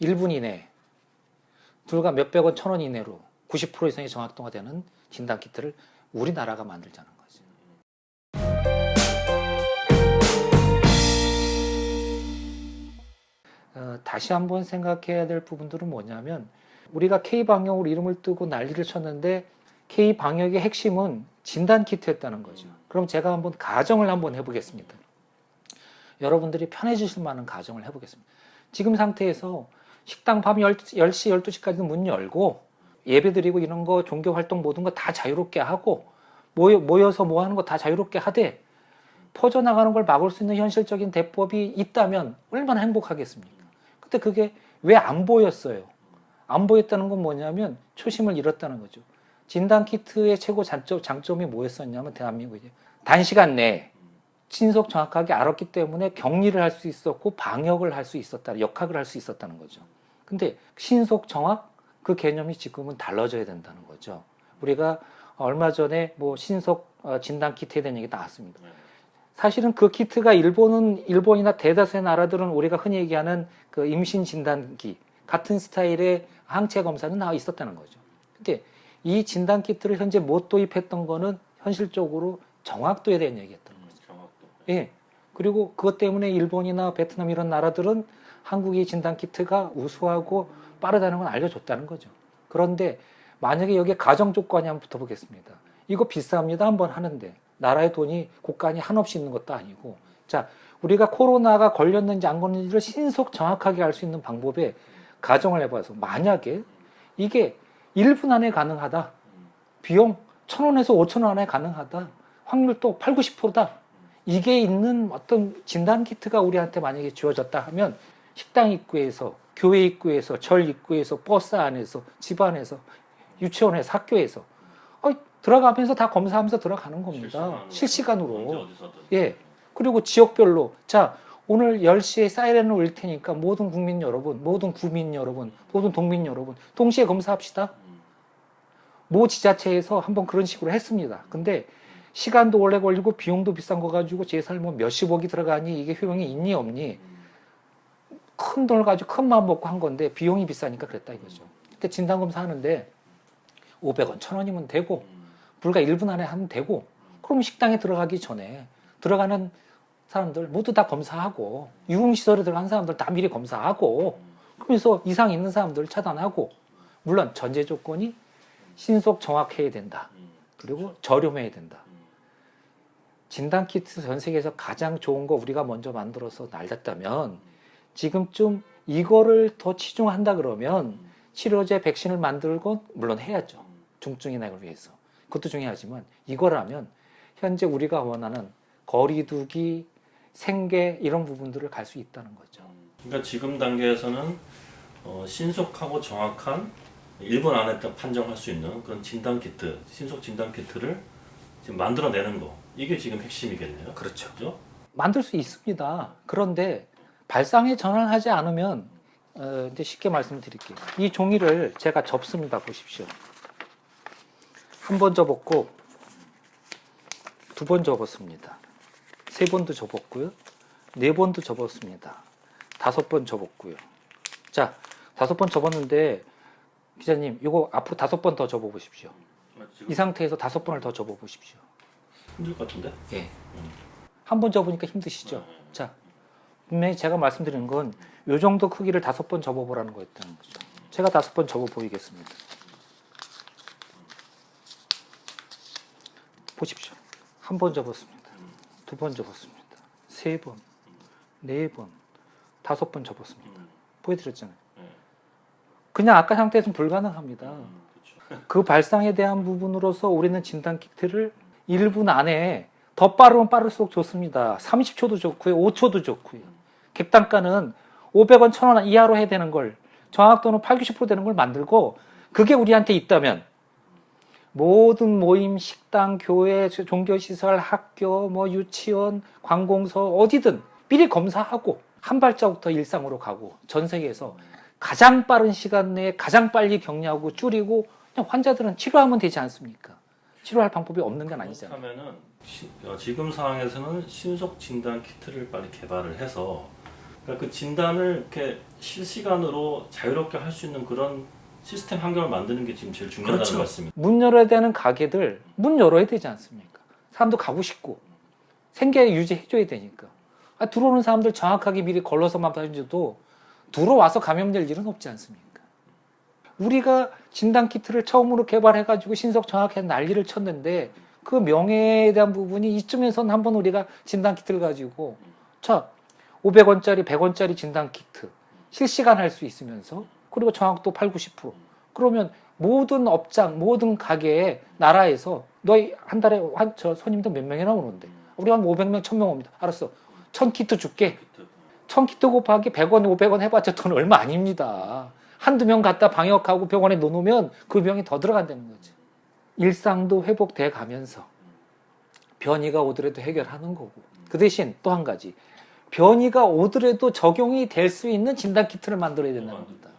1분 이내 불과 몇백 원, 천 원 이내로 90% 이상의 정확도가 되는 진단 키트를 우리나라가 만들자는 거죠. 어, 다시 한번 생각해야 될 부분들은 뭐냐면 우리가 K 방역으로 이름을 뜨고 난리를 쳤는데 K 방역의 핵심은 진단 키트였다는 거죠. 그럼 제가 한번 가정을 한번 해보겠습니다. 여러분들이 편해지실 만한 가정을 해보겠습니다. 지금 상태에서 식당 밤 10시, 12시까지 문 열고 예배 드리고 이런 거 종교 활동 모든 거 다 자유롭게 하고 모여, 모여서 뭐 하는 거 다 자유롭게 하되 퍼져나가는 걸 막을 수 있는 현실적인 대법이 있다면 얼마나 행복하겠습니까? 근데 그게 왜 안 보였어요? 안 보였다는 건 뭐냐면 초심을 잃었다는 거죠. 진단 키트의 최고 장점, 장점이 뭐였었냐면 대한민국이 단시간 내에 신속 정확하게 알았기 때문에 격리를 할 수 있었고 방역을 할 수 있었다, 역학을 할 수 있었다는 거죠. 근데 신속 정확 그 개념이 지금은 달라져야 된다는 거죠. 우리가 얼마 전에 뭐 신속 어, 진단 키트에 대한 얘기 나왔습니다. 사실은 그 키트가 일본은 일본이나 대다수의 나라들은 우리가 흔히 얘기하는 그 임신 진단기 같은 스타일의 항체 검사는 나와 있었다는 거죠. 근데 이 진단 키트를 현재 못 도입했던 거는 현실적으로 정확도에 대한 얘기였던. 예. 그리고 그것 때문에 일본이나 베트남 이런 나라들은 한국의 진단 키트가 우수하고 빠르다는 건 알려줬다는 거죠. 그런데 만약에 여기에 가정 조건이 한번 붙어보겠습니다. 이거 비쌉니다. 한번 하는데 나라의 돈이 국간이 한없이 있는 것도 아니고 자 우리가 코로나가 걸렸는지 안 걸렸는지를 신속 정확하게 알 수 있는 방법에 가정을 해봐서 만약에 이게 1분 안에 가능하다. 비용 1,000원에서 5,000원 안에 가능하다. 확률도 8, 90%다. 이게 있는 어떤 진단 키트가 우리한테 만약에 주어졌다 하면 식당 입구에서 교회 입구에서 절 입구에서 버스 안에서 집 안에서 유치원에서 학교에서 어, 들어가면서 다 검사하면서 들어가는 겁니다. 실시간으로. 어디서든. 예. 그리고 지역별로 자 오늘 10시에 사이렌을 울릴 테니까 모든 국민 여러분, 모든 구민 여러분, 모든 동민 여러분 동시에 검사합시다. 음. 모 지자체에서 한번 그런 식으로 했습니다. 근데 시간도 오래 걸리고 비용도 비싼 거 가지고 제살 뭐 몇십억이 들어가니 이게 효용이 있니 없니 큰 돈을 가지고 큰 마음 먹고 한 건데 비용이 비싸니까 그랬다 이거죠. 그때 진단 검사 하는데 500원, 1000원이면 되고 음. 불과 1분 안에 하면 되고 그럼 식당에 들어가기 전에 들어가는 사람들 모두 다 검사하고 유흥시설에 들어간 사람들 다 미리 검사하고 그러면서 이상 있는 사람들 차단하고 물론 전제 조건이 신속 정확해야 된다. 음. 그리고 저렴해야 된다. 음. 진단 키트 전 세계에서 가장 좋은 거 우리가 먼저 만들어서 날렸다면 지금쯤 이거를 더 치중한다 그러면 치료제 백신을 만들고 물론 해야죠. 중증이나 이걸 위해서. 그것도 중요하지만 이거라면 현재 우리가 원하는 거리두기, 생계 이런 부분들을 갈 수 있다는 거죠. 그러니까 지금 단계에서는 어, 신속하고 정확한 1분 안에 딱 판정할 수 있는 그런 진단 키트, 신속 진단 키트를 지금 만들어내는 거 이게 지금 핵심이겠네요. 그렇죠. 그죠? 만들 수 있습니다. 그런데 발상에 전환하지 않으면 어, 이제 쉽게 말씀드릴게요. 이 종이를 제가 접습니다. 보십시오. 한 번 접었고 두 번 접었습니다. 세 번도 접었고요. 네 번도 접었습니다. 다섯 번 접었고요. 자, 다섯 번 접었는데 기자님, 이거 앞으로 다섯 번 더 접어 보십시오. 지금 이 상태에서 다섯 번을 더 접어 보십시오. 힘들 것 같은데? 예. 한 번 접으니까 힘드시죠? 자, 분명히 제가 말씀드리는 건 요 정도 크기를 다섯 번 접어보라는 거였다는 거죠. 제가 다섯 번 접어 보이겠습니다. 보십시오. 한 번 접었습니다. 두 번 접었습니다. 세 번, 네 번, 다섯 번 접었습니다. 음. 보여드렸잖아요. 네. 그냥 아까 상태에서는 불가능합니다. 음. 그 발상에 대한 부분으로서 우리는 진단 키트를 1분 안에 더 빠르면 빠를수록 좋습니다. 30초도 좋고요. 5초도 좋고요. 객단가는 500원, 1000원 이하로 해야 되는 걸 정확도는 8, 90% 되는 걸 만들고 그게 우리한테 있다면 모든 모임, 식당, 교회, 종교시설, 학교, 뭐 유치원, 관공서 어디든 미리 검사하고 한 발자국 더 일상으로 가고 전 세계에서 가장 빠른 시간 내에 가장 빨리 격리하고 줄이고 그냥 환자들은 치료하면 되지 않습니까? 치료할 방법이 없는 건 아니잖아요. 그렇다면은 시- 어, 지금 상황에서는 신속 진단 키트를 빨리 개발을 해서 그러니까 그 진단을 이렇게 실시간으로 자유롭게 할 수 있는 그런 시스템 환경을 만드는 게 지금 제일 중요하다는 그렇죠. 말씀입니다. 문 열어야 되는 가게들 문 열어야 되지 않습니까? 사람도 가고 싶고 생계 유지해줘야 되니까 아, 들어오는 사람들 정확하게 미리 걸러서만 봐줘도 들어와서 감염될 일은 없지 않습니까? 우리가 진단 키트를 처음으로 개발해가지고 신속 정확하게 난리를 쳤는데 그 명예에 대한 부분이 이쯤에서는 한번 우리가 진단 키트를 가지고 자 500원짜리 100원짜리 진단 키트 실시간 할 수 있으면서 그리고 정확도 8, 90% 그러면 모든 업장 모든 가게에 나라에서 너희 한 달에 한 저 손님들 몇 명이나 오는데 우리 한 500명 1000명 옵니다. 알았어. 1000 키트 줄게. 1000 키트. 곱하기 100원 500원 해봤자 돈 얼마 아닙니다 한두 명 갖다 방역하고 병원에 넣어놓으면 그 병이 더 들어간다는 거죠 일상도 회복돼 가면서 변이가 오더라도 해결하는 거고 그 대신 또 한 가지 변이가 오더라도 적용이 될 수 있는 진단 키트를 만들어야 된다는 겁니다.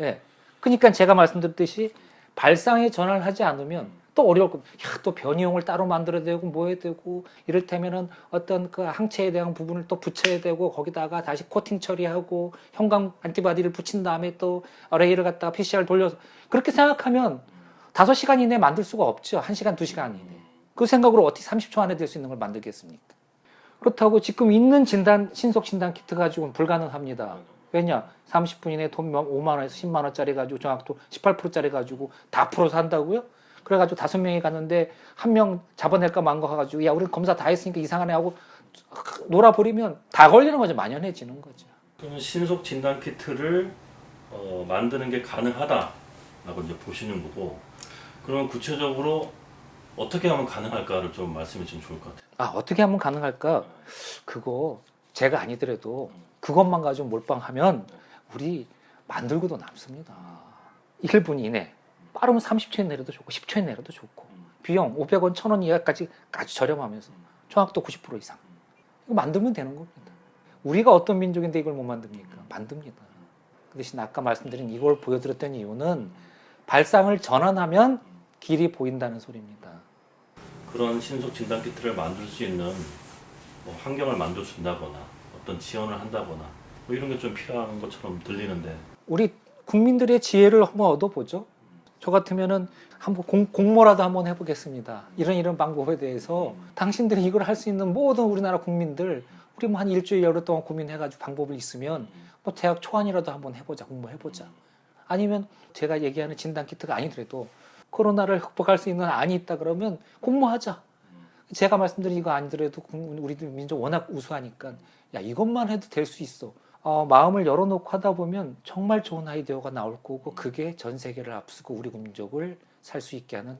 예. 그러니까 제가 말씀드렸듯이 발상에 전환을 하지 않으면 또 어려울 겁니다. 야, 또 변이용을 따로 만들어야 되고 뭐 해야 되고 이를테면은 어떤 그 항체에 대한 부분을 또 붙여야 되고 거기다가 다시 코팅 처리하고 형광 안티바디를 붙인 다음에 또 어레이를 갖다가 PCR 돌려서 그렇게 생각하면 다섯 시간 이내에 만들 수가 없죠. 한 시간, 두 시간 이내. 그 생각으로 어떻게 30초 안에 될 수 있는 걸 만들겠습니까? 그렇다고 지금 있는 진단, 신속 진단 키트 가지고는 불가능합니다. 왜냐? 30분 이내에 돈 5만 원에서 10만 원짜리 가지고 정확도 18%짜리 가지고 다 풀어서 한다고요? 그래가지고 다섯 명이 갔는데 한 명 잡아낼까 만거 가지고 야 우리 검사 다 했으니까 이상하네 하고 놀아버리면 다 걸리는 거죠. 만연해지는 거죠. 그러면 신속 진단 키트를 어, 만드는 게 가능하다라고 이제 보시는 거고 그러면 구체적으로 어떻게 하면 가능할까를 좀 말씀해 주면 좋을 것 같아요. 아 어떻게 하면 가능할까? 그거 제가 아니더라도 그것만 가지고 몰빵하면 우리 만들고도 남습니다. 1분 이내 빠르면 30초 이내라도 좋고 10초 이내라도 좋고 비용 500원 1000원 이하까지 아주 저렴하면서 정확도 90% 이상 이거 만들면 되는 겁니다. 우리가 어떤 민족인데 이걸 못 만듭니까? 만듭니다. 그 대신 아까 말씀드린 이걸 보여드렸던 이유는 발상을 전환하면 길이 보인다는 소리입니다. 그런 신속 진단 키트를 만들 수 있는 뭐 환경을 만들어 준다거나 어떤 지원을 한다거나 뭐 이런 게 좀 필요한 것처럼 들리는데 우리 국민들의 지혜를 한번 얻어보죠. 저 같으면은 한번 공, 공모라도 한번 해보겠습니다. 이런 이런 방법에 대해서 당신들이 이걸 할 수 있는 모든 우리나라 국민들 우리 뭐 한 일주일 여러 동안 고민해가지고 방법을 있으면 뭐 대학 초안이라도 한번 해보자 공모해보자. 아니면 제가 얘기하는 진단 키트가 아니더라도 코로나를 극복할 수 있는 안이 있다 그러면 공모하자. 제가 말씀드린 이거 아니더라도 국- 우리 민족 워낙 우수하니까 야 이것만 해도 될 수 있어. 어, 마음을 열어놓고 하다 보면 정말 좋은 아이디어가 나올 거고 그게 전 세계를 앞서고 우리 민족을 살 수 있게 하는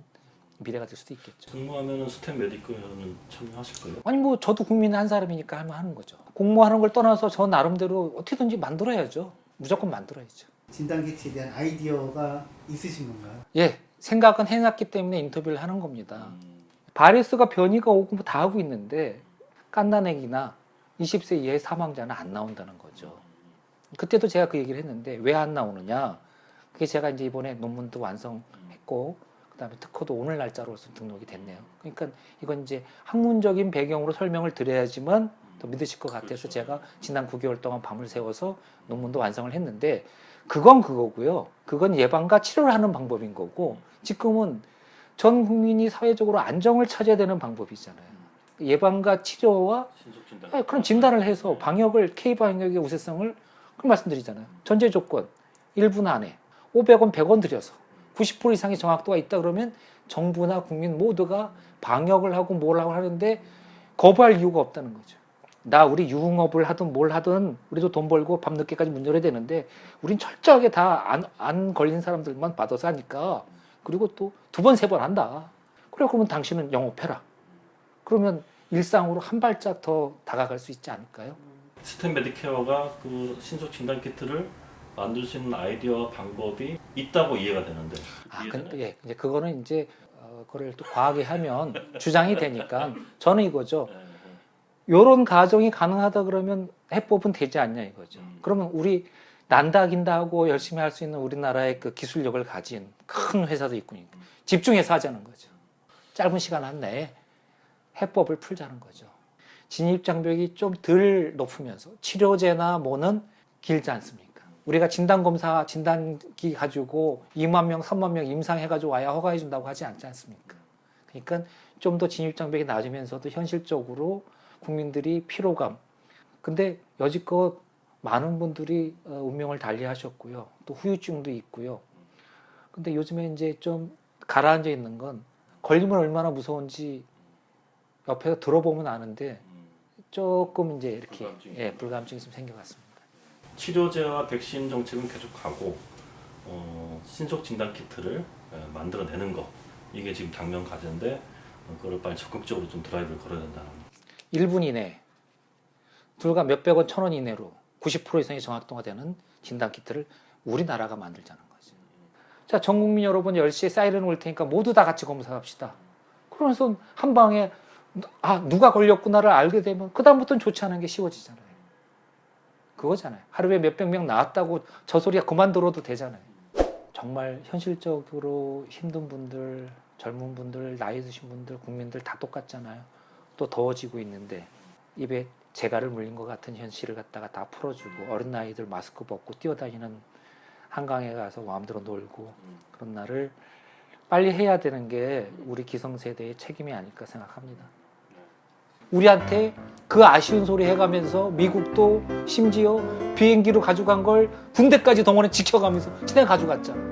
미래가 될 수도 있겠죠. 공모하면은 스텝 메디컬은 참여하실 거예요? 아니 뭐 저도 국민의 한 사람이니까 하면 하는 거죠. 공모하는 걸 떠나서 저 나름대로 어떻게든지 만들어야죠. 무조건 만들어야죠. 진단 키트에 대한 아이디어가 있으신 건가요? 예, 생각은 해놨기 때문에 인터뷰를 하는 겁니다. 바이러스가 변이가 오고 뭐 다 하고 있는데 깐난애기나 20세 이하의 사망자는 안 나온다는 거죠. 그때도 제가 그 얘기를 했는데 왜 안 나오느냐? 그게 제가 이제 이번에 논문도 완성했고 그다음에 특허도 오늘 날짜로서 등록이 됐네요. 그러니까 이건 이제 학문적인 배경으로 설명을 드려야지만 더 믿으실 것 같아서 제가 지난 9개월 동안 밤을 새워서 논문도 완성을 했는데 그건 그거고요. 그건 예방과 치료를 하는 방법인 거고 지금은 전 국민이 사회적으로 안정을 찾아야 되는 방법이잖아요. 예방과 치료와 진단 아, 그런 진단을 해서 방역을 K 방역의 우세성을 그 말씀드리잖아요. 전제 조건 1분 안에 500원, 100원 들여서 90% 이상의 정확도가 있다 그러면 정부나 국민 모두가 방역을 하고 뭘 하고 하는데 거부할 이유가 없다는 거죠. 나 우리 유흥업을 하든 뭘 하든 우리도 돈 벌고 밤 늦게까지 문 열어야 되는데 우린 철저하게 다안 안 걸린 사람들만 받아서 하니까 그리고 또 두 번 세 번 한다. 그래 그러면 당신은 영업해라. 그러면 일상으로 한 발짝 더 다가갈 수 있지 않을까요? 스텝 메디케어가 그 신속 진단 키트를 만들 수 있는 아이디어와 방법이 있다고 이해가 되는데 아? 근, 예, 이제 그거는 이제 어, 그걸 또 과하게 하면 주장이 되니까 저는 이거죠. 네, 네. 요런 가정이 가능하다 그러면 해법은 되지 않냐 이거죠. 음. 그러면 우리 난다 긴다 하고 열심히 할 수 있는 우리나라의 그 기술력을 가진 큰 회사도 있고 집중해서 하자는 거죠. 짧은 시간 안내에 해법을 풀자는 거죠. 진입 장벽이 좀 덜 높으면서 치료제나 뭐는 길지 않습니까? 우리가 진단 검사 진단기 가지고 2만 명, 3만 명 임상해 가지고 와야 허가해 준다고 하지 않지 않습니까? 그러니까 좀 더 진입 장벽이 낮으면서도 현실적으로 국민들이 피로감. 근데 여지껏 많은 분들이 어, 운명을 달리하셨고요. 또 후유증도 있고요. 근데 요즘에 이제 좀 가라앉아 있는 건 걸리면 얼마나 무서운지 옆에서 들어보면 아는데 조금 이제 이렇게 불감증이 예, 불감증이 좀 생겨갔습니다. 치료제와 백신 정책은 계속하고 어, 신속 진단 키트를 에, 만들어내는 거 이게 지금 당면 과제인데 어, 그걸 빨리 적극적으로 좀 드라이브를 걸어야 된다는 1분 이내 불과 몇백 원, 천 원 이내로 90% 이상의 정확도가 되는 진단 키트를 우리나라가 만들자는 거죠. 자, 전 국민 여러분 10시에 사이렌 올 테니까 모두 다 같이 검사합시다. 그러면서 한 방에 아, 누가 걸렸구나를 알게 되면 그 다음부터는 좋지 않은 게 쉬워지잖아요. 그거잖아요. 하루에 몇백 명 나왔다고 저 소리가 그만 들어도 되잖아요. 정말 현실적으로 힘든 분들, 젊은 분들, 나이 드신 분들, 국민들 다 똑같잖아요. 또 더워지고 있는데 입에 재갈을 물린 것 같은 현실을 갖다가 다 풀어주고 어린 아이들 마스크 벗고 뛰어다니는 한강에 가서 마음대로 놀고 그런 날을 빨리 해야 되는 게 우리 기성세대의 책임이 아닐까 생각합니다. 우리한테 그 아쉬운 소리 해가면서 미국도 심지어 비행기로 가져간 걸 군대까지 동원해 지켜가면서 진행 가져갔잖아.